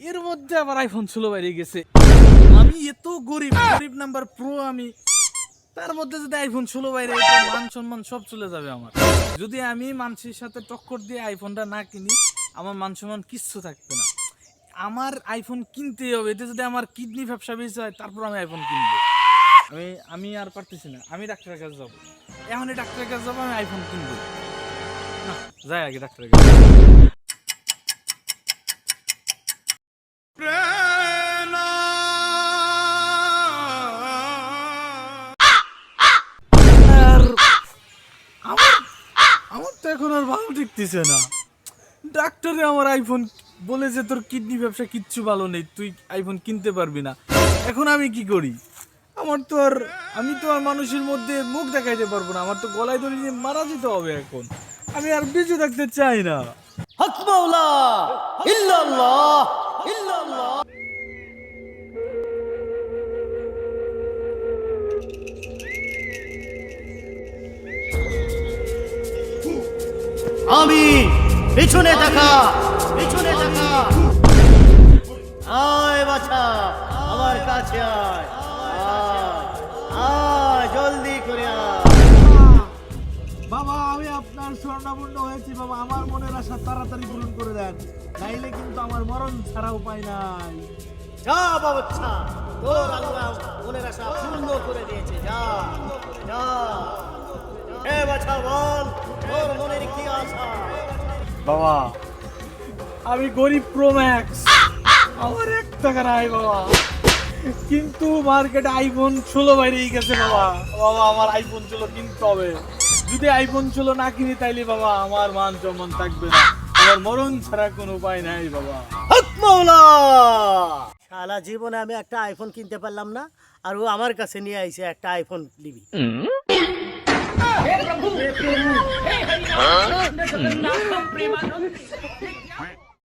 এর মধ্যে আবার আইফোন ষোলো বাইরে গেছে। আমি এত গরিব গরিব নাম্বার প্রো আমি। তার মধ্যে যদি আইফোন ষোলো বাইরে মান সম্মান সব চলে যাবে আমার। যদি আমি মানুষের সাথে টক্কর দিয়ে আইফোনটা না কিনি, আমার মান সম্মান কিচ্ছু থাকবে না। আমার আইফোন কিনতেই হবে। এতে যদি আমার কিডনি ব্যবসা বেশি হয়, তারপর আমি আইফোন কিনবো। আমি আমি আর পারতেছি না। আমি ডাক্তারের কাছে যাব। এখনই ডাক্তারের কাছে যাব, আমি আইফোন কিনবো। যাই আগে ডাক্তারের কাছে এখন আর ভালো ঠেকতেছে না। ডাক্তারে আমার আইফোন বলেছে তোর কিডনি ব্যবসা কিচ্ছু ভালো নেই, তুই আইফোন কিনতে পারবি না। এখন আমি কি করি? আমার তো আর, আমি তো আর মানুষের মধ্যে মুখ দেখাইতে পারব না, আমার তো গলায় ধরে নিয়ে মারা যেতে হবে এখন। আমি আর বেঁচে থাকতে চাই না। হক মাওলা, ইল্লাল্লাহ ইল্লাল্লাহ। আমি পিছনে দেখা পিছনে দেখা আয় বাছা আমার কাছে আয়। জলদি করে আয়। বাবা আমি আপনার স্বর্ণাপন্ন হয়েছি বাবা আমার মনের আশা তাড়াতাড়ি পূরণ করে দেন। নাইলে কিন্তু আমার মরণ ছাড়া উপায় নাই। যা বাবচ্ছা তোর আল্লাহ মনের আশা পূর্ণ করে দিয়েছে যা। যা। হে বাছা বল তোর মনের কি বাবা। আমি গরিব প্রো ম্যাক্স আমার এক টাকা নাই বাবা। কিন্তু মার্কেটে আইফোন ষোলো বাইরেই গেছে বাবা। বাবা আমার আইফোন ষোলো কিনতে হবে। যদি আইফোন ষোলো না কিনি তাইলে বাবা আমার মান সম্মান থাকবে না। আমার মরণ ছাড়া কোনো উপায় নাই বাবা। সারা জীবনে আমি একটা আইফোন কিনতে পারলাম না আর ও আমার কাছে নিয়ে আইছে একটা আইফোন নিবি। Ang lakang prima nun.